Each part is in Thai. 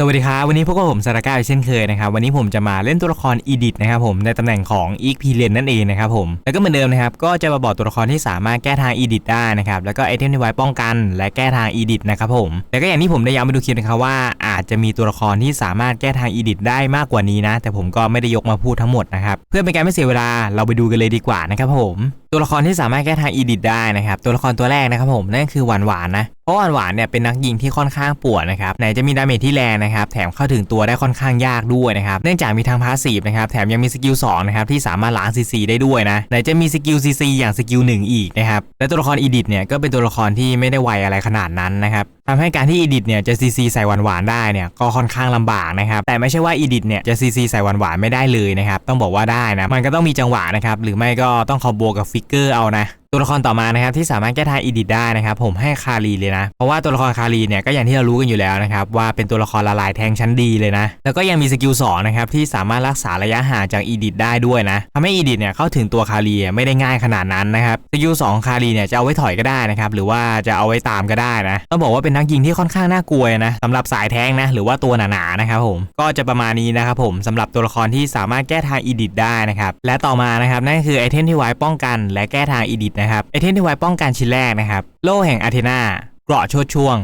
สวัสดีครับวันนี้พวกผมสารก้าเช่นเคยนะครับวันนี้ผมจะมาเล่นตัวละครอีดิทนะครับผมในตำแหน่งของอีกพีเลนนั่นเองนะครับผมแล้วก็เหมือนเดิมนะครับก็จะมาบอกตัวละครที่สามารถแก้ทางอีดิทได้นะครับแล้วก็ไอเทมที่ไว้ป้องกัน และแก้ทางอีดิทนะครับผมแล้วก็อย่างที่ผมได้ย้ำไปดูคลิปนะครับว่าอาจจะมีตัวละครที่สามารถแก้ทางอีดิทได้มากกว่านี้นะ แต่ผมก็ไม่ได้ยกมาพูดทั้งหมดนะครับเพื่อเป็นการไม่เสียเวลาเราไปดูกันเลยดีกว่านะครับผมตัวละครที่สามารถแก้ทางอีดิทได้นะครับ ตัวละครตัวแรกนะครับผมนั่นคือหวานหวานนะ เพราะหวานหวานเนี่ยเป็นนักยิงที่ค่อนข้างปวดนะครับไหนจะมีดาเมจที่แรงนะครับแถมเข้าถึงตัวได้ค่อนข้างยากด้วยนะครับเนื่องจากมีทางพาสซีฟนะครับแถมยังมีสกิล2นะครับที่สามารถล้างซีซีได้ด้วยนะไหนจะมีสกิลซีซีอย่างสกิล1อีกนะครับและตัวละครอีดิทเนี่ยก็เป็นตัวละครที่ไม่ได้ไวอะไรขนาดนั้นนะครับ ทำให้การที่อีดิทเนี่ยจะซีซีใส่หวานหวานๆได้เนี่ยก็ค่อนข้างลำบากนะครับแต่ไม่ใช่ว่าอีดิทเนี่ยจะซีซีใส่หวานหวานๆไม่ได้เลยนะครับต้องบอกว่าได้นะมันก็ต้องมีจังหวะนะครับหรือไม่ก็ต้องคอมโบกับฟิกเกอร์เอานะ ตัวละครต่อมานะครับที่สามารถแก้ทางอีดิทได้นะครับผมให้คารีเลยนะ เพราะว่าตัวละครคารีเนี่ยก็อย่างที่เรารู้กันอยู่แล้วนะครับว่าเป็นตัวละครละลายแทงชั้นดีเลยนะ แล้วก็ยังมีสกิล2นะครับที่สามารถรักษาระยะห่างจากอีดิทได้ด้วยนะทำให้อีดิทเนี่ยเข้าถึงตัวคารีไม่ได้ง่ายขนาดนั้นนะครับสกิล2คารีเนี่ยจะเอาไว้ถอยก็ได้นะครับหรือว่าจะเอาไว้ตามก็ได้นะต้องบอกว่าเป็นนักยิงที่ค่อนข้างน่ากลัวนะสำหรับสายแทงนะหรือว่าตัวหนาๆนะครับผมก็จะประมาณนี้นะครับผมสำหรับตัวละครที่สามารถแก้ทางอีดิทได้นะครับและต่อมานะครับนั่นคือไอเทมที่ไว้ป้องกัน และแก้ทางอีดิทนะครับไอเทมที่ไว้ป้องกันชิ้นแรกนะครับ โล่แห่งอาเทนาเกราะชดช่วง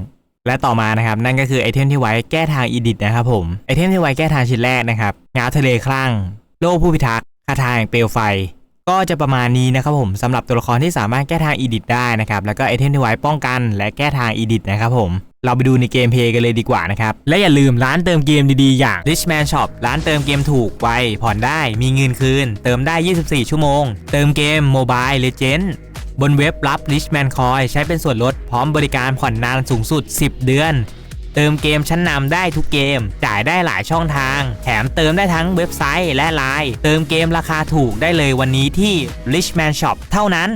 และต่อมานะครับ นั่นก็คือไอเทมที่ไว้แก้ทางอีดิทนะครับผมไอเทมที่ไว้แก้ทางชิ้นแรกนะครับงาทะเลคลั่ง โล่ผู้พิทักษ์คาถาแห่งเปลวไฟ ก็จะประมาณนี้นะครับผมสำหรับตัวละครที่สามารถแก้ทางอีดิทได้นะครับแล้วก็ไอเทมที่ไว้ป้องกัน และแก้ทางอีดิทนะครับผม เราไปดูในเกมเพย์กันเลยดีกว่านะครับ และอย่าลืมร้านเติมเกมดีๆ อย่าง Richman Shop ร้านเติมเกมถูกไวผ่อนได้มีเงินคืน เติมได้ 24 ชั่วโมง เติมเกม Mobile Legend บนเว็บรับ Richman Coin ใช้เป็นส่วนลดพร้อมบริการผ่อนนานสูงสุด 10 เดือน เติมเกมชั้นนำได้ทุกเกม จ่ายได้หลายช่องทาง แถมเติมได้ทั้งเว็บไซต์และไลน์เติมเกมราคาถูกได้เลยวันนี้ที่ Richman Shop เท่านั้น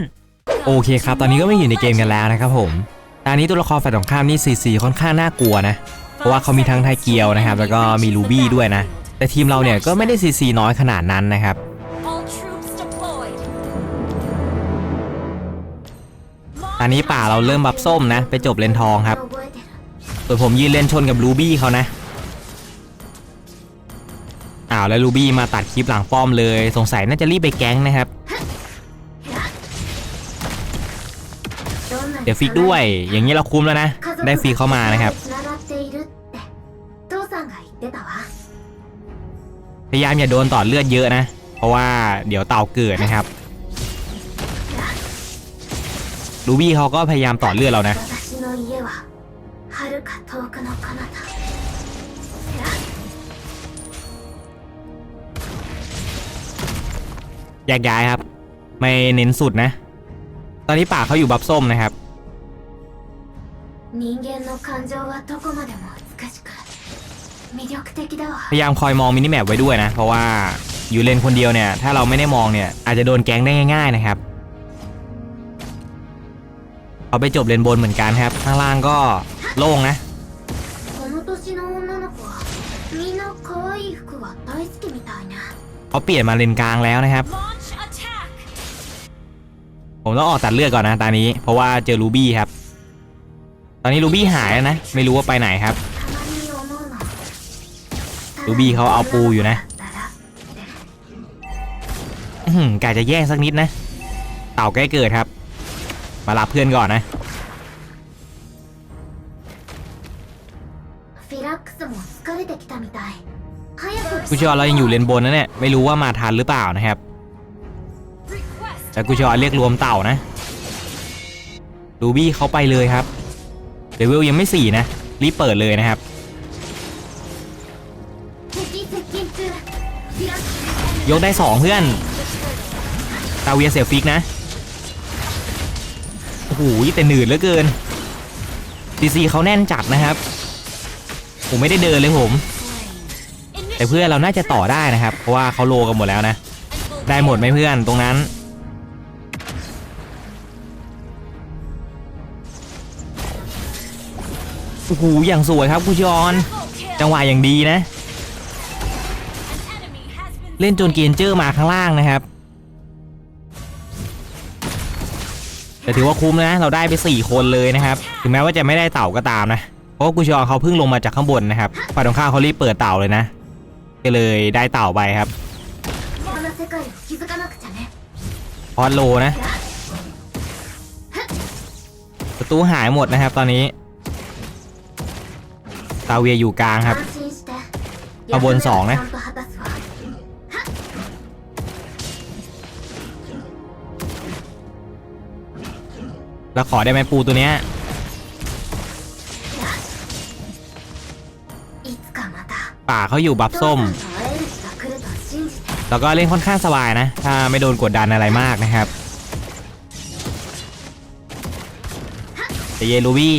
โอเคครับ ตอนนี้ก็ไม่อยู่ในเกมกันแล้วนะครับผม ตอนนี้ตัวละครฝ่ายตรงข้ามนี่ซีซีค่อนข้างน่ากลัวนะ เพราะว่าเขามีทั้งไทเกียวนะครับ แล้วก็มีลูบี้ด้วยนะ แต่ทีมเราเนี่ยก็ไม่ได้ซีซีน้อยขนาดนั้นนะครับ All troops deployed. ตอนนี้ป่าเราเริ่มบับส้มนะ ไปจบเลนทองครับส่วนผมยืนเลนชนกับลูบี้เขานะอ้าวแล้วลูบี้มาตัดคลิปหลังป้อมเลย สงสัยน่าจะรีบไปแก๊งนะครับ ดี๋ยวฟิกด้วย อย่างนี้เราคุ้มแล้วนะ ได้ฟรีเข้ามานะครับ พยายามอย่าโดนต่อเลือดเยอะนะ เพราะว่าเดี๋ยวเต่าเกิดนะครับลูบี้เขาก็พยายามต่อเลือดเรานะแยกย้ายครับ ไม่เน้นสุดนะ ตอนนี้ป่าเขาอยู่บับส้มนะครับ 人間の感情はどこまでも美しく魅力的だわ พยายามคอยมองมินิแมปไว้ด้วยนะ เพราะว่าอยู่เลนคนเดียวเนี่ย ถ้าเราไม่ได้มองเนี่ย อาจจะโดนแก๊งได้ง่ายๆนะครับเอาไปจบเลนบนเหมือนกันครับ ข้างล่างก็โล่งนะ この年の女の子はみんな可愛い服は大好きみたいね เขาเปลี่ยนมาเลนกลางแล้วนะครับ Launch attack ผมต้องออกตัดเลือดก่อนนะตอนนี้ เพราะว่าเจอรูบี้ครับ ตอนนี้ลูบี้หายแล้วนะ ไม่รู้ว่าไปไหนครับ ลูบี้เขาเอาปูอยู่นะกาจะแย่งสักนิดนะ เต่าใกล้เกิดครับ มารับเพื่อนก่อนนะกุชอเรายังอยู่เลนบนนะเนี่ย ไม่รู้ว่ามาทันหรือเปล่านะครับ แต่กุชอเรียกรวมเต่านะ ลูบี้เขาไปเลยครับ เดวิลยังไม่สี่นะ รีบเปิดเลยนะครับ ยกได้สองเพื่อน ตาเวียเซลฟิกนะ โอ้โหแต่หนืดเหลือเกินดีซีเขาแน่นจัดนะครับ ผมไม่ได้เดินเลยผม แต่เพื่อนเราน่าจะต่อได้นะครับ เพราะว่าเขาโลกันหมดแล้วนะ ได้หมดไหมเพื่อนตรงนั้น โอ้โหอย่างสวยครับคุชยอน จังหวะอย่างดีนะ เล่นจนเกียนเจอร์มาข้างล่างนะครับ แต่ถือว่าคุ้มนะ เราได้ไป 4 คนเลยนะครับ ถึงแม้ว่าจะไม่ได้เต่าก็ตามนะ เพราะกุชยอนเขาเพิ่งลงมาจากข้างบนนะครับฝ่ายตรงข้ามเขารีบเปิดเต่าเลยนะ ก็เลยได้เต่าไปครับพอดโลนะประตูหายหมดนะครับตอนนี้ ตาเวียอยู่กลางครับ เอาบนสองนะ แล้วขอได้ไหมปูตัวเนี้ยป่าเขาอยู่บับส้ม แล้วก็เล่นค่อนข้างสบายนะ ถ้าไม่โดนกดดันอะไรมากนะครับเจเยลูบี้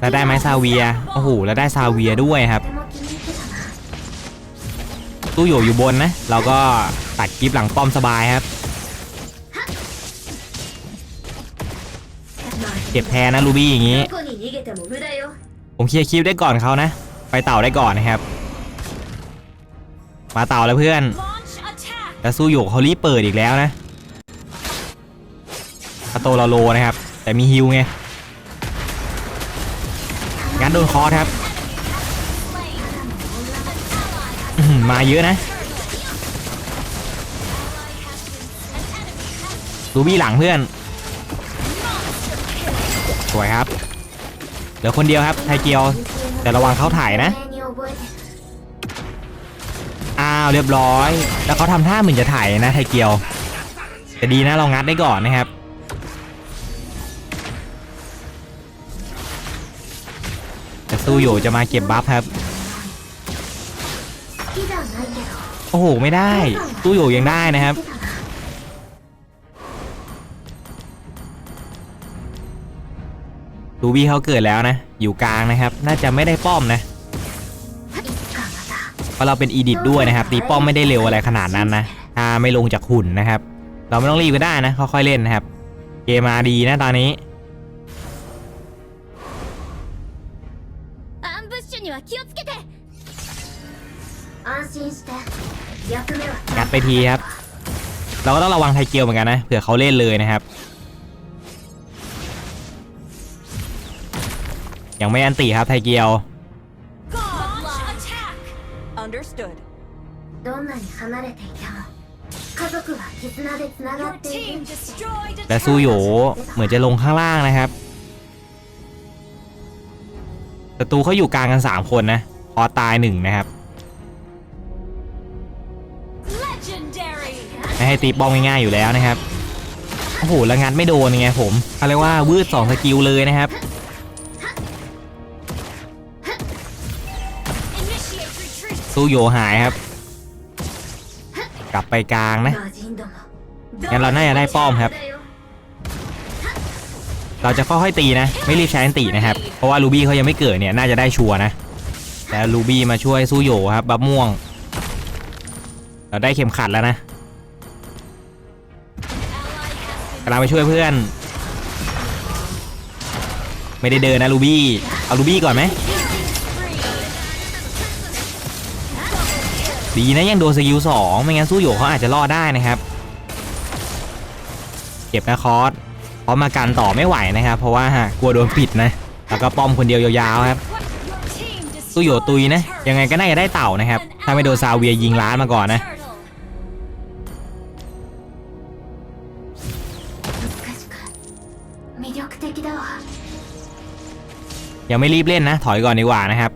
แล้วได้ไม้ซาเวีย โอ้โห แล้วได้ซาเวียด้วยครับ ตู้อยู่อยู่บนนะ เราก็ตัดกิฟหลังป้อมสบายครับ เก็บแพ้นะลูบี้อย่างนี้ ผมเคลียร์คลิปได้ก่อนเขานะ ไปเต่าได้ก่อนนะครับ มาเต่าแล้วเพื่อนแต่สู้อยู่เขารีบเปิดอีกแล้วนะประตูรโลนะครับ แต่มีฮิวไง นัดโดนคอครับมาเยอะนะดูบี้หลังเพื่อน สวยครับ เหลือคนเดียวครับ ไทเกียว แต่ระวังเขาถ่ายนะ อ้าวเรียบร้อย แล้วเขาทำท่าเหมือนจะถ่ายนะไทเกียว แต่ดีนะเรางัดได้ก่อนนะครับ สู้อยู่จะมาเก็บบัฟครับ โอ้โห ไม่ได้ตู้อยู่ยังได้นะครับตูบี้เขาเกิดแล้วนะ อยู่กลางนะครับ น่าจะไม่ได้ป้อมนะเพราะเราเป็นอีดิทด้วยนะครับ ตีป้อมไม่ได้เร็วอะไรขนาดนั้นนะถ้าไม่ลงจากหุ่นนะครับ เราไม่ต้องรีบก็ได้นะค่อยๆเล่นนะครับ เกมมาดีนะตอนนี้ アンブッシュには気をつけて安心して役目はちゃ งั ん ด と ไปทีครับ เราก็ต้องระวังไทเกียวเหมือนกันนะ เผื่อเขาเล่นเลยนะครับ ยังไม่อันติครับไทเกียว Launch attack! Understood. どんなに離れていても家族は絆でつなが Your ってい team る destroyed a และซูโย turret! เหมือนจะลงข้างล่างนะครับ ศัตรูเขาอยู่กลางกัน 3 คนนะพอตายหนึ่งนะครับ ไม่ให้ตีบอมง่ายๆอยู่แล้วนะครับ โอ้โหระงันไม่โดนไงผมอะไรว่าวืด2สกิลเลยนะครับสู้โยหายครับ กลับไปกลางนะงั้นเราน่าจะได้ป้อมครับ เราจะค่อยๆตีนะ ไม่รีบใช้อันตินะครับ เพราะว่าลูบี้เขายังไม่เกิดเนี่ยน่าจะได้ชัวร์นะ แต่ลูบี้มาช่วยสู้โยครับบับม่วง เราได้เข็มขัดแล้วนะกำลังไปช่วยเพื่อน ไม่ได้เดินนะลูบี้เอาลูบี้ก่อนไหมดีนะยังโดนสกิลสองไม่งั้นสู้โยเขาอาจจะรอดได้นะครับ เก็บนะคอส พราะมากันต่อไม่ไหวนะครับ เพราะว่ากลัวโดนปิดนะ แล้วก็ป้อมคนเดียวยาวๆครับตู้โยตุยนะ ยังไงก็น่าจะได้เต่านะครับ ถ้าไม่โดนซาเวียยิงล้านมาก่อนนะยังไม่รีบเล่นนะ ถอยก่อนดีกว่านะครับ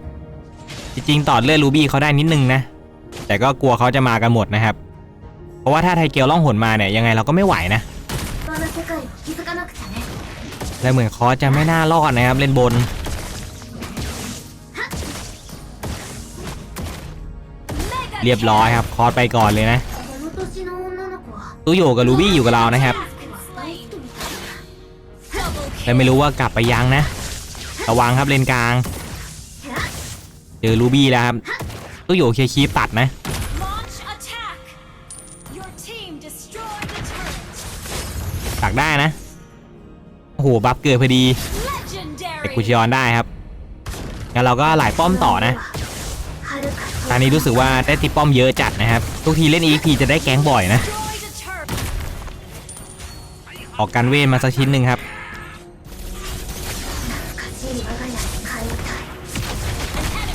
จริงๆ ต่อเลือดรูบี้เขาได้นิดนึงนะ แต่ก็กลัวเขาจะมากันหมดนะครับ เพราะว่าถ้าไทเกลล่องหนมาเนี่ยยังไงเราก็ไม่ไหวนะ แต่เหมือนคอจะไม่น่ารอดนะครับเล่นบน เรียบร้อยครับคอไปก่อนเลยนะตู้โยกับลูบี้อยู่กับเรานะครับแต่ไม่รู้ว่ากลับไปยังนะ ระวังครับเลนกลาง เจอลูบี้แล้วครับตู้โยเคลีคีปตัดนะตักได้นะ โอ้โหบัฟเกิดพอดีเอ็กคูชิออนได้ครับงั้นเราก็หลายป้อมต่อนะตอนนี้รู้สึกว่าได้ติป้อมเยอะจัดนะครับ ทุกทีเล่นอีพีจะได้แก๊งบ่อยนะ ออกการเวนมาสักชิ้นหนึ่งครับ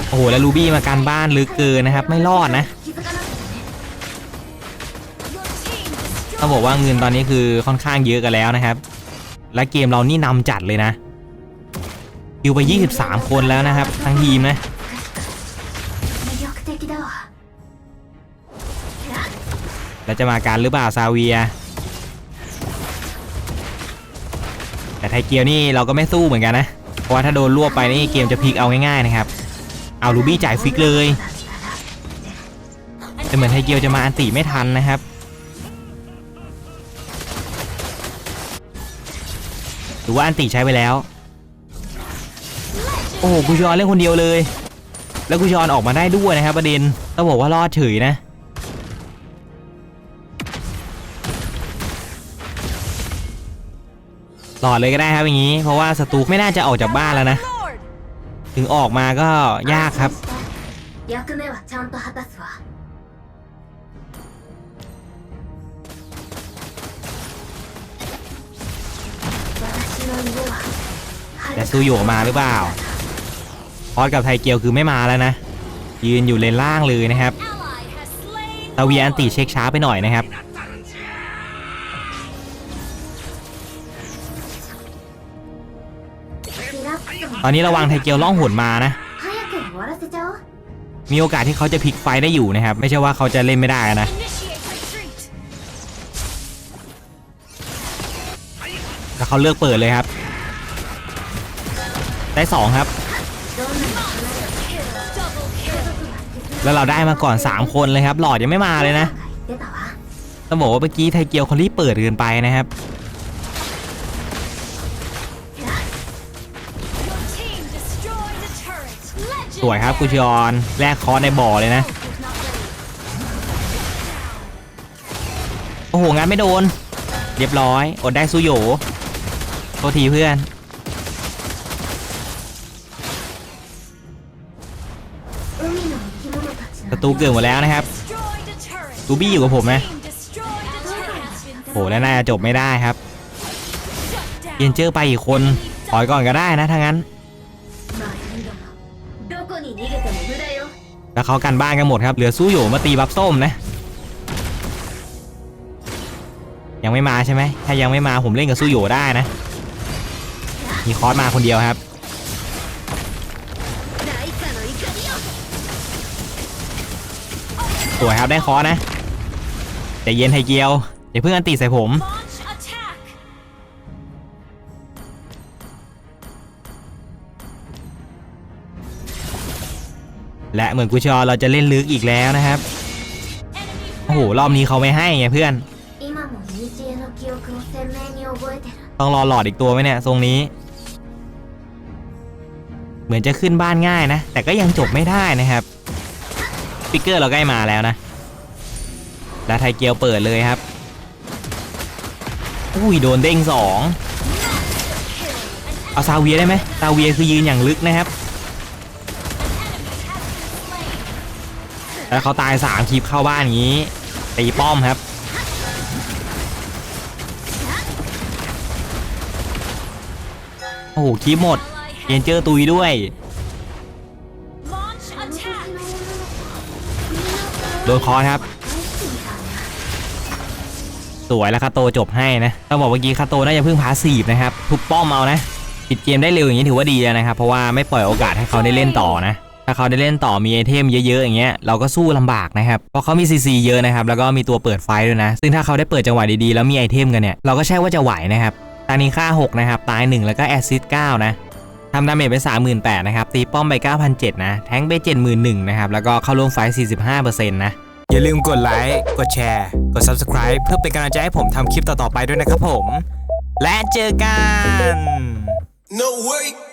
โอ้โห แล้วลูบี้มาการบ้านลึกเกินนะครับ ไม่รอดนะต้องบอกว่าเงินตอนนี้คือค่อนข้างเยอะกันแล้วนะครับ และเกมเรานี่นำจัดเลยนะคิวไป 23 คนแล้วนะครับ ทั้งทีมนะแล้วจะมาการหรือเปล่าซาเวีย แต่ไทเกียวนี่เราก็ไม่สู้เหมือนกันนะ เพราะว่าถ้าโดนรวบไปนี่เกมจะพลิกเอาง่ายๆนะครับ เอาลูบี้จ่ายฟิกเลย แต่เหมือนไทเกียวจะมาอันตีไม่ทันนะครับ รือว่าอันติใช้ไปแล้ว โอ้โหกุชอนเล่นคนเดียวเลย แล้วกุชอนออกมาได้ด้วยนะครับประเด็นต้องบอกว่ารอดเฉยนะหลอดเลยก็ได้ครับอย่างนี้ เพราะว่าสตูไม่น่าจะออกจากบ้านแล้วนะ ถึงออกมาก็ยากครับ แต่ซูโยมาหรือเปล่าพอดกับไทเกียวคือไม่มาแล้วนะ ยืนอยู่เลนล่างเลยนะครับตาวีอันติเช็คช้าไปหน่อยนะครับตอนนี้ระวังไทเกียวล่องหุ่นมานะ มีโอกาสที่เขาจะพลิกไฟได้อยู่นะครับ ไม่ใช่ว่าเขาจะเล่นไม่ได้นะ เขาเลือกเปิดเลยครับ ได้สองครับ แล้วเราได้มาก่อน 3 คนเลยครับ หลอดยังไม่มาเลยนะต้องบอกว่าเมื่อกี้ไทเกียวเขารีบเปิดเกินไปนะครับสวยครับกุชยอนแลกคอในบ่อเลยนะ โอ้โหงานไม่โดน เรียบร้อย อดได้ซูโย โทษทีเพื่อนศัตรูเกือบหมดแล้วนะครับตูบี้อยู่กับผมนะโหแล้วน่าจะจบไม่ได้ครับเยนเจอร์ไปอีกคนถอยก่อนก็ได้นะถ้างั้น แล้วเขากันบ้านกันหมดครับ เหลือสู้อยู่มาตีบับส้มนะ ยังไม่มาใช่ไหมถ้ายังไม่มาผมเล่นกับสู้อยู่ได้นะ มีคอสมาคนเดียวครับสวยครับได้คอสนะแต่เย็นไฮเกียวอย่าเพิ่งอันตีใส่ผมและเหมือนกุชอเราจะเล่นลึกอีกแล้วนะครับ โอ้โห รอบนี้เขาไม่ให้ไงเพื่อน ต้องรอหลอดอีกตัวไหมเนี่ย ทรงนี้ เหมือนจะขึ้นบ้านง่ายนะ แต่ก็ยังจบไม่ได้นะครับปิกเกอร์เราใกล้มาแล้วนะและไทเกียวเปิดเลยครับ อุ้ยโดนเด้งสองเอาซาเวียได้ไหมซาเวียคือยืนอย่างลึกนะครับแล้วเขาตายสามคลิปเข้าบ้านอย่างนี้ตีป้อมครับโอ้โหคลิปหมด เรนเจอร์ตุยด้วย โดนคอครับ สวยแล้วคาโตจบให้นะ ต้องบอกเมื่อกี้คาโตน่าจะพึ่งพาสีบนะครับ ทุบป้อมเอานะปิดเกมได้เร็วอย่างนี้ถือว่าดีนะครับ เพราะว่าไม่ปล่อยโอกาสให้เขาได้เล่นต่อนะถ้าเขาได้เล่นต่อมีไอเทมเยอะๆอย่างเงี้ยเราก็สู้ลำบากนะครับเพราะเขามีซีซีเยอะนะครับแล้วก็มีตัวเปิดไฟด้วยนะ ซึ่งถ้าเขาได้เปิดจังหวะดีๆแล้วมีไอเทมกันเนี่ยเราก็ใช่ว่าจะไหวนะครับตานี้ค่า 6 นะครับ ตาย 1 แล้วก็แอซิด9นะ ทำดาเมจไป 38,000นะครับ ตีป้อมไป 9,700 นะ แทงไป 71,000นะครับ แล้วก็เข้าร่วมไฟท์45%นะ อย่าลืมกดไลค์ กดแชร์ กด Subscribe เพื่อเป็นกำลังใจให้ผมทำคลิปต่อๆไปด้วยนะครับผม และเจอกัน No way.